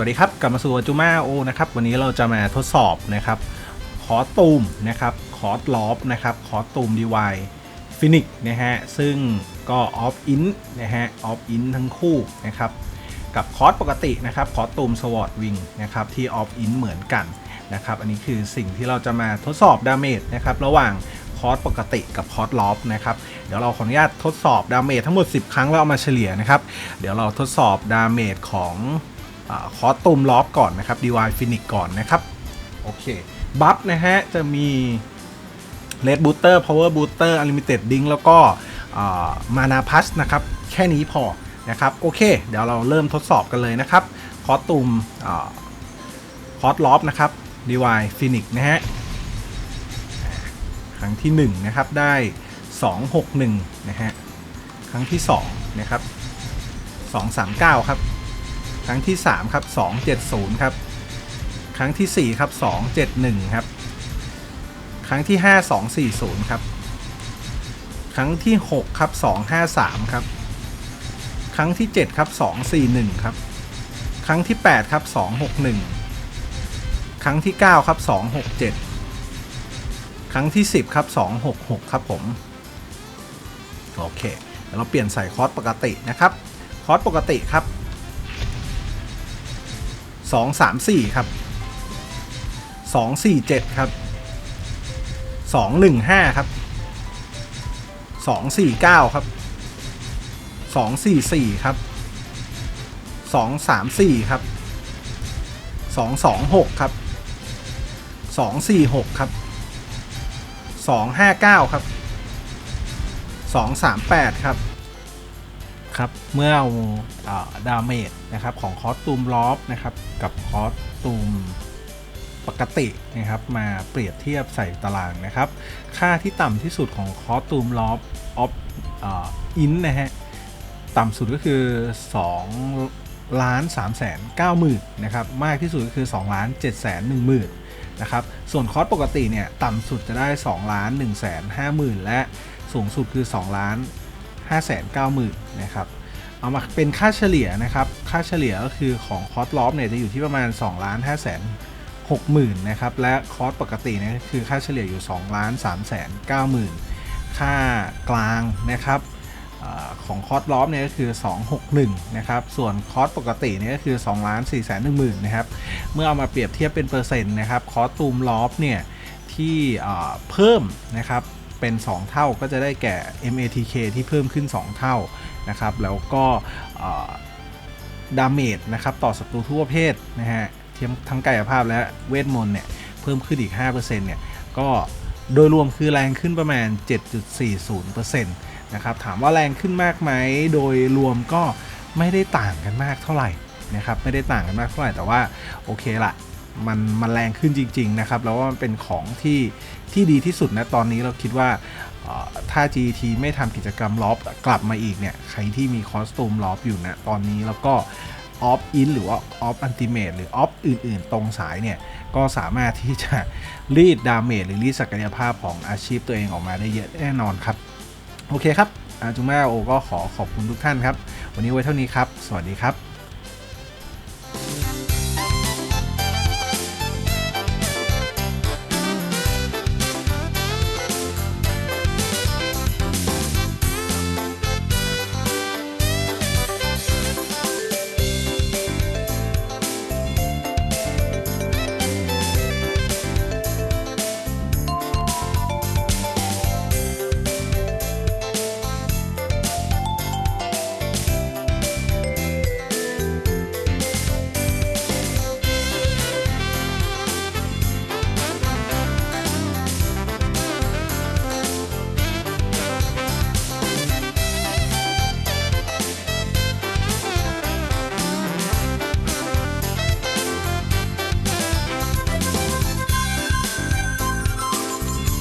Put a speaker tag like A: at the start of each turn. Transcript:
A: วัสดีครับกลับมาสู่จูมาโอนะครับวันนี้เราจะมาทดสอบนะครับคอตูมนะครับคอสลอฟนะครับคอตูมดีวายฟินิกนะฮะซึ่งก็ออฟอินนะฮะออฟอินทั้งคู่นะครับกับคอสปกตินะครับคอตูมสวอตวิงนะครับที่ออฟอินเหมือนกันนะครับอันนี้คือสิ่งที่เราจะมาทดสอบดาเมจนะครับระหว่างคอสปกติกับคอสลอฟนะครับเดี๋ยวเราขออนุญาตทดสอบดาเมจทั้งหมด 10 ครั้งแล้วเอามาเฉลี่ยนะครับเดี๋ยวเราทดสอบดาเมจของ คอสตูมล็อบก่อนนะครับ DY Phoenix ก่อนนะครับ โอเค บัฟนะฮะ จะมี Red Booster Power Booster Unlimited Ding แล้วก็มานาพัสนะครับ แค่นี้พอนะครับ โอเค เดี๋ยวเราเริ่มทดสอบกันเลยนะครับ คอสตูมคอสล็อบนะครับ DY Phoenix นะฮะ ครั้งที่ 1 นะครับ ได้ 261 นะฮะ ครั้งที่ 2 นะครับ 239 ครับ ครั้งที่ 3 ครับ 270 ครับ ครั้งที่ 4 ครับ 271 ครับ ครั้งที่ 5 240 ครับ ครั้งที่ 6 ครับ 253 ครับ ครั้งที่ 7 ครับ 241 ครับ ครั้งที่ 8 ครับ 261 ครั้งที่ 9 ครับ 267 ครั้งที่ 10 ครับ 266 ครับผม โอเคเราเปลี่ยนใส่คอร์สปกตินะครับ คอร์สปกติครับ สองสามสี่ครับสองสี่เจ็ดครับสองหนึ่งห้าครับสองสี่เก้าครับสองสี่สี่ครับสองสามสี่ครับสองสองหกครับสองสี่หกครับสองห้าเก้าครับสองสามแปดครับ ครับเมื่อเอาดาเมจนะครับของคอสตูมลอฟนะครับกับคอสตูมปกตินะครับมาเปรียบเทียบใส่ตารางนะครับ ค่าที่ต่ำที่สุดของคอสตูมลอฟออฟอินนะฮะต่ำสุดก็คือ 2 ล้าน3แสน9หมื่นนะครับมากที่สุดก็คือ 2 ล้าน7แสน1หมื่นนะครับส่วนคอสปกติเนี่ยต่ำสุดจะได้ 2 ล้าน1แสน5หมื่นและสูงสุดคือ 2 ล้าน 590,000นะครับเอามาเป็นค่าเฉลี่ยนะครับ ค่าเฉลี่ยก็คือของคอร์สลอฟเนี่ยจะอยู่ที่ประมาณ2ล้าน5แสน60,000นะครับ และคอร์สปกติเนี่ยคือค่าเฉลี่ยอยู่2ล้าน3แสน90,000ค่ากลางนะครับอของคอร์สลอฟเนี่ยก็คือ 261นะครับ ส่วนคอร์สปกติเนี่ยก็คือ2ล้าน4แสน10,000นะครับ เมื่อเอามาเปรียบเทียบเป็นเปอร์เซ็นต์นะครับ คอร์สตูมลอฟเนี่ยที่เพิ่มนะครับ เป็น 2 เท่าก็จะได้แก่ MATK ที่เพิ่มขึ้น 2 เท่านะครับ แล้วก็ดาเมจนะครับต่อศัตรูทั่วเภทนะฮะทั้งกายภาพและเวทมนต์เนี่ยเพิ่มขึ้นอีก 5%เนี่ยก็โดยรวมคือแรงขึ้นประมาณ 7.40%นะครับถามว่าแรงขึ้นมากไหมโดยรวมก็ไม่ได้ต่างกันมากเท่าไหร่นะครับไม่ได้ต่างกันมากเท่าไหร่แต่ว่าโอเคละ มันมันแรงขึ้นจริง ๆ นะครับแล้วว่ามันเป็นของที่ที่ดีที่สุดนะตอนนี้เราคิดว่าถ้า GT ไม่ทำกิจกรรมล็อบกลับมาอีกเนี่ย ใครที่มีคอสตูมล็อบอยู่นะตอนนี้แล้วก็ออฟอินหรือว่าออฟอันติเมตหรือออฟอื่น ๆ ตรงสายเนี่ย ก็สามารถที่จะรีดดาเมจหรือรีดศักยภาพของอาชีพตัวเองออกมาได้เยอะแน่นอนครับ โอเคครับอาจุมาโอก็ขอขอบคุณทุกท่านครับ วันนี้ไว้เท่านี้ครับ สวัสดีครับ